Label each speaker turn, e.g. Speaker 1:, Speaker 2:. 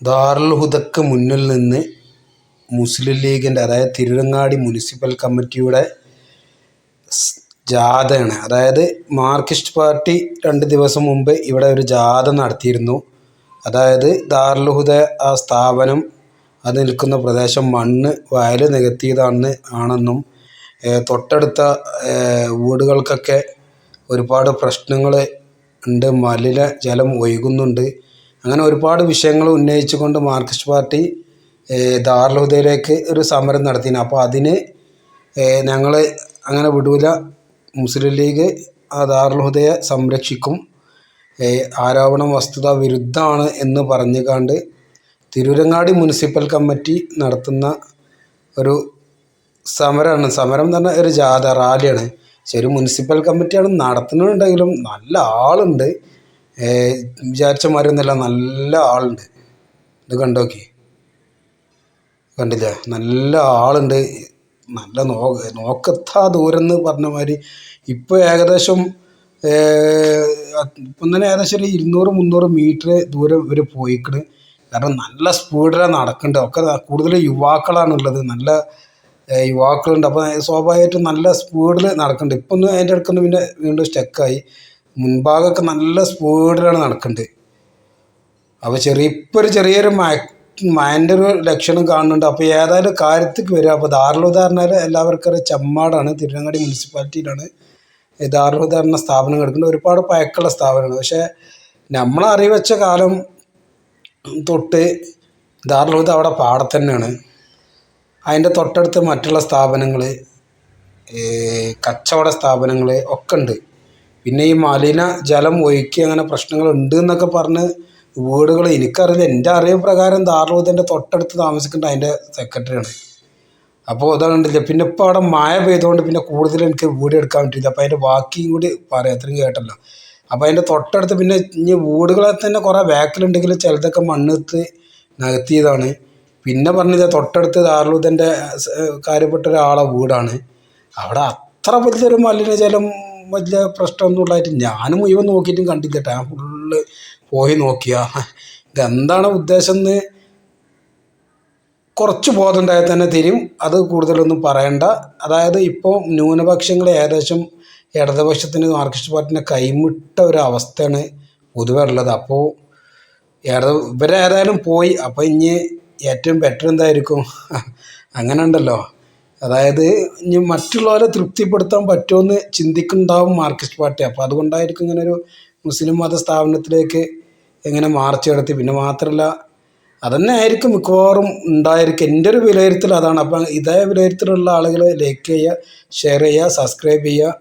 Speaker 1: ദാറുൽ ഹുദക്ക് മുന്നിൽ നിന്ന് മുസ്ലിം ലീഗിന്റെ അതായത് തിരുരങ്ങാടി മുനിസിപ്പൽ കമ്മിറ്റിയുടെ ജാഥയാണ്. അതായത് മാർക്സിസ്റ്റ് പാർട്ടി രണ്ട് ദിവസം മുമ്പ് ഇവിടെ ഒരു ജാഥ നടത്തിയിരുന്നു. അതായത് ദാർലുഹുദ ആ സ്ഥാപനം അത് നിൽക്കുന്ന പ്രദേശം മണ്ണ് വയൽ നികത്തിയതാണ് ആണെന്നും തൊട്ടടുത്ത വീടുകൾക്കൊക്കെ ഒരുപാട് പ്രശ്നങ്ങൾ ഉണ്ട്. മലിന ജലം ഒഴുകുന്നുണ്ട്. അങ്ങനെ ഒരുപാട് വിഷയങ്ങൾ ഉന്നയിച്ചുകൊണ്ട് മാർക്സിസ്റ്റ് പാർട്ടി ദാർലഹുദയിലേക്ക് ഒരു സമരം നടത്തിയിരുന്നു അപ്പോൾ അതിന് ഞങ്ങൾ അങ്ങനെ വിടൂല. മുസ്ലിം ലീഗ് ആ ദാറുൽ ഹുദയെ സംരക്ഷിക്കും ആരോപണം വസ്തുത വിരുദ്ധമാണ് എന്ന് പറഞ്ഞുകൊണ്ട് തിരൂരങ്ങാടി മുനിസിപ്പൽ കമ്മിറ്റി നടത്തുന്ന ഒരു സമരമാണ് സമരം എന്ന് പറഞ്ഞാൽ ഒരു ജാഥ റാലിയാണ്. ഒരു മുനിസിപ്പൽ കമ്മിറ്റിയാണ് നടത്തുന്നുണ്ടെങ്കിലും നല്ല ആളുണ്ട്. വിചാരിച്ച മാതിരിയൊന്നുമല്ല നല്ല ആളുണ്ട്. ഇത് കണ്ടോക്കി. കണ്ടില്ലേ? നല്ല ആളുണ്ട്. നല്ല നോ നോക്കത്താ ദൂരം എന്ന് പറഞ്ഞ മാതിരി ഇപ്പോൾ ഏകദേശം ഇപ്പം തന്നെ ഏകദേശം ഒരു ഇരുന്നൂറ് മുന്നൂറ് മീറ്റർ ദൂരം ഇവർ പോയിക്കണ്. കാരണം നല്ല സ്പീഡിലാണ് നടക്കേണ്ടത് ഒക്കെ കൂടുതൽ യുവാക്കളാണുള്ളത്. നല്ല യുവാക്കളുണ്ട്. അപ്പോൾ സ്വാഭാവികമായിട്ടും നല്ല സ്പീഡിൽ നടക്കുന്നുണ്ട് ഇപ്പം ഒന്ന് അതിന്റെ ഇടയ്ക്കൊന്ന് പിന്നെ വീണ്ടും സ്റ്റക്കായി. മുൻഭാഗമൊക്കെ നല്ല സ്പീഡിലാണ് നടക്കേണ്ടത് അപ്പോൾ ചെറിയ ഇപ്പോൾ ഒരു ചെറിയൊരു മയ മയന്റെ ഒരു ലക്ഷണം കാണുന്നുണ്ട്. അപ്പോൾ ഏതായാലും കാര്യത്തേക്ക് വരിക അപ്പോൾ ദാറുൽ പറഞ്ഞാൽ എല്ലാവർക്കും ഒരു ചമ്മാടാണ് തിരുവനങ്ങാടി മുനിസിപ്പാലിറ്റിയിലാണ്. ഈ സ്ഥാപനം കിടക്കുന്നത് ഒരുപാട് പഴക്കമുള്ള സ്ഥാപനമാണ്. പക്ഷേ നമ്മളറിവെച്ച കാലം തൊട്ട് ദാറുൽ അവിടെ പാടത്തന്നെയാണ് അതിന്റെ തൊട്ടടുത്ത് മറ്റുള്ള സ്ഥാപനങ്ങൾ കച്ചവട സ്ഥാപനങ്ങൾ ഒക്കെ ഉണ്ട്. പിന്നെ ഈ മലിന ജലം ഒഴുക്കി അങ്ങനെ പ്രശ്നങ്ങൾ ഉണ്ട് എന്നൊക്കെ പറഞ്ഞ് വീടുകൾ എനിക്കറിയില്ല. എന്റെ അറിവ് പ്രകാരം ദാറുദന്റെ തൊട്ടടുത്ത് താമസിക്കേണ്ട അതിന്റെ സെക്രട്ടറിയാണ് അപ്പോൾ അതുകൊണ്ടില്ല പിന്നെ ഇപ്പോൾ അവിടെ മഴ പെയ്തുകൊണ്ട് പിന്നെ കൂടുതൽ എനിക്ക് വീട് എടുക്കാൻ പറ്റില്ല അപ്പോൾ അതിന്റെ ബാക്കിയും കൂടി പറയാം. അത്രയും കേട്ടല്ലോ. അപ്പോൾ അതിന്റെ തൊട്ടടുത്ത് പിന്നെ ഇനി വീടുകളെ തന്നെ കുറേ ബാക്കിലുണ്ടെങ്കിൽ ചിലതൊക്കെ മണ്ണെടുത്ത് നികത്തിയതാണ്. പിന്നെ പറഞ്ഞത് തൊട്ടടുത്ത് ദാർലൂദന്റെ കാര്യപ്പെട്ട ഒരാളെ വീടാണ്. അവിടെ അത്ര വലിയൊരു മലിനജലം വലിയ പ്രശ്നമൊന്നും ഉള്ളതായിട്ട് ഞാൻ മുഴുവൻ നോക്കിയിട്ടും കണ്ടില്ല. കേട്ടോ ഫുള്ള് പോയി നോക്കിയ. ഇതെന്താണ് ഉദ്ദേശം എന്ന് കുറച്ച് ബോധം ഉണ്ടായാൽ തന്നെ തരും. അത് കൂടുതലൊന്നും പറയണ്ട. അതായത് ഇപ്പോൾ ന്യൂനപക്ഷങ്ങൾ ഏകദേശം ഇടതുപക്ഷത്തിന് മാർക്സിസ്റ്റ് പാർട്ടിനെ കൈമിട്ട ഒരു അവസ്ഥയാണ് പൊതുവെ ഉള്ളത്. അപ്പോൾ ഇട ഇവരേതായാലും പോയി. അപ്പോൾ ഇനി ഏറ്റവും ബെറ്റർ എന്തായിരിക്കും? അങ്ങനെ ഉണ്ടല്ലോ അതായത് ഇനി മറ്റുള്ളവരെ തൃപ്തിപ്പെടുത്താൻ പറ്റുമെന്ന് ചിന്തിക്കുന്നുണ്ടാവും മാർക്സിസ്റ്റ് പാർട്ടി. അപ്പോൾ അതുകൊണ്ടായിരിക്കും ഇങ്ങനെ ഒരു മുസ്ലിം മത സ്ഥാപനത്തിലേക്ക് എങ്ങനെ മാർച്ച് നടത്തി. പിന്നെ മാത്രമല്ല അതന്നെ ആയിരിക്കും മിക്കവാറും ഉണ്ടായിരിക്കും. എന്റെ ഒരു വിലയിരുത്തൽ അതാണ്. അപ്പം ഇതേ വിലയിരുത്തലുള്ള ആളുകൾ ലൈക്ക് ചെയ്യുക ഷെയർ ചെയ്യുക സബ്സ്ക്രൈബ് ചെയ്യുക.